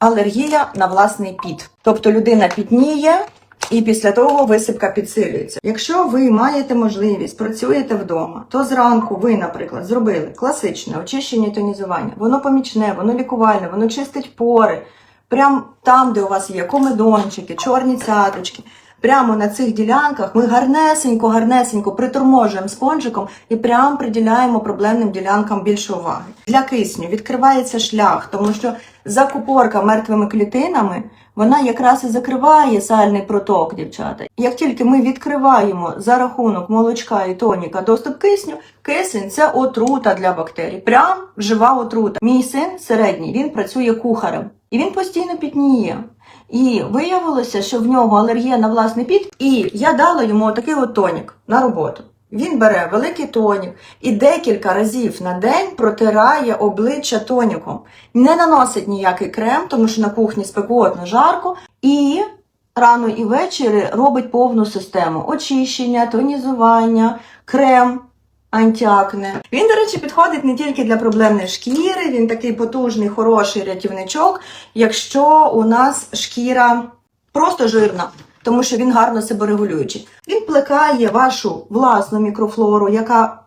алергія на власний піт. Тобто людина пітніє. І після того висипка підсилюється. Якщо ви маєте можливість, працюєте вдома, то зранку ви, наприклад, зробили класичне очищення і тонізування. Воно помічне, воно лікувальне, воно чистить пори. Прям там, де у вас є комедончики, чорні цяточки. Прямо на цих ділянках ми гарнесенько, гарнесенько приторможуємо спонжиком і прямо приділяємо проблемним ділянкам більше уваги. Для кисню відкривається шлях, тому що закупорка мертвими клітинами вона якраз і закриває сальний проток, дівчата. Як тільки ми відкриваємо за рахунок молочка і тоніка доступ кисню, кисень це отрута для бактерій. Прям жива отрута. Мій син середній, він працює кухарем і він постійно пітніє. І виявилося, що в нього алергія на власний піт, і я дала йому такий от тонік на роботу. Він бере великий тонік і декілька разів на день протирає обличчя тоніком. Не наносить ніякий крем, тому що на кухні спекотно жарко, і рано і ввечері робить повну систему очищення, тонізування, крем. Антіакне. Він, до речі, підходить не тільки для проблемної шкіри, він такий потужний, хороший рятівничок, якщо у нас шкіра просто жирна, тому що він гарно себе регулюючий. Він плекає вашу власну мікрофлору, яка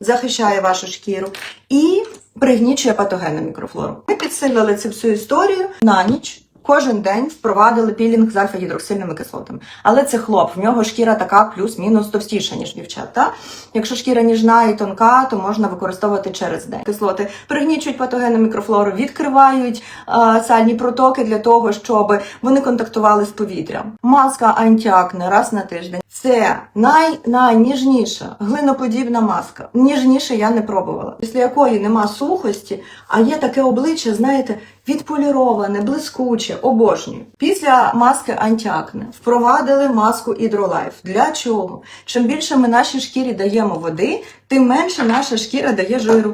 захищає вашу шкіру, і пригнічує патогенну мікрофлору. Ми підсилили цю всю історію на ніч. Кожен день впровадили пілінг з альфа-гідроксильними кислотами. Але це хлоп, в нього шкіра така плюс-мінус товстіша, ніж дівчат. Та? Якщо шкіра ніжна і тонка, то можна використовувати через день. Кислоти пригнічують патогенну мікрофлору, відкривають е, сальні протоки для того, щоб вони контактували з повітрям. Маска антіакне раз на тиждень. Це най найніжніша глиноподібна маска. Ніжніше я не пробувала, після якої нема сухості, а є таке обличчя, знаєте, відполіроване, блискуче, обожнюю. Після маски антіакне впровадили маску Hydrolife. Для чого? Чим більше ми нашій шкірі даємо води, тим менше наша шкіра дає жиру.